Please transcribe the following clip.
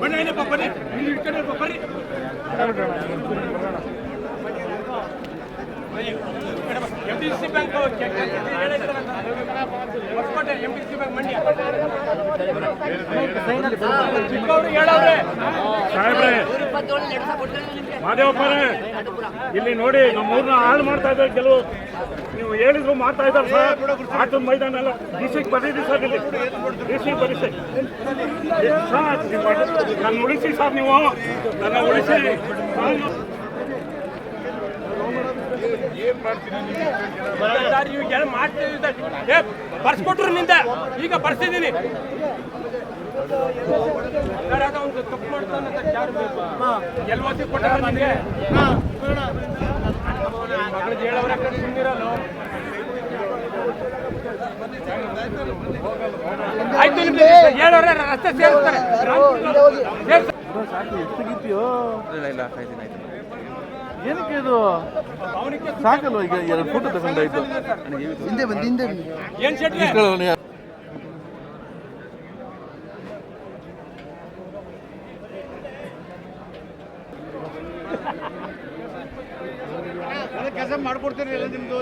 பண்ணு பண்ணு பண்ணு D C bank Hosakote M D C bank Mandya. ಚಿಕ್ಕವರು ಹೇಳವ್ರೆ. ಸಾಹೇಬ್ರೆ ಮಾದೇವಪ್ಪರೇ ಇಲ್ಲಿ ನೋಡಿ ನಮ್ಮ ಊರ್ನ ಹಾಳು ಮಾಡ್ತಾ ಇದ್ದಾರೆ ಕೆಲವು. ನೀವು ಹೇಳಿದ್ರು ಮಾಡ್ತಾ ಇದ್ದಾರೆ ಸರ್. ಆಟದ ಮೈದಾನ ಎಲ್ಲ ಡಿಸಿಗೆ ಬರೀರಿ ಸರ್ ಇಲ್ಲಿ. ಡಿಸಿಗೆ ಬರೀ ಸರ್. ಸರ್ ನನ್ನ ಉಳಿಸಿ ಸರ್ ನೀವು. ನನ್ನ ಉಳಿಸಿ. ಬರ್ಸ್ಕೊಟ್ರು ನಿಂದ. ಈಗ ಬರ್ಸಿದ್ದೀನಿ. ಒಂದು ತಪ್ಪು ಮಾಡ್ತಾನೆ ಸರ್ ಯಾರು ಎಲ್ ಓಸಿ ಕೊಟ್ಟಾರ ನನಗೆ ಮಗಳಿಗೆ ಹೇಳವ್ರೆ ಸುಮ್ಮನಿರಲ್ಲ ಆಯ್ತು ನಿಮ್ಗೆ ಹೇಳವ್ರೆ ರಸ್ತೆ ಸೇರಿಸ್ತಾರೆ. ಏನಕ್ಕೆ ಇದು ಸಾಕಲ್ಲ ಈಗ ಎರಡು ಫೋಟೋ ತಗೊಂಡಾಯ್ತು ಹಿಂದೆ ಬಂದು ಹಿಂದೆ ಏನ್ ಶೆಟ್ಟಿ ಕೆಲಸ ಮಾಡ್ಕೊಡ್ತೀರಿ ಎಲ್ಲ ನಿಮ್ದು.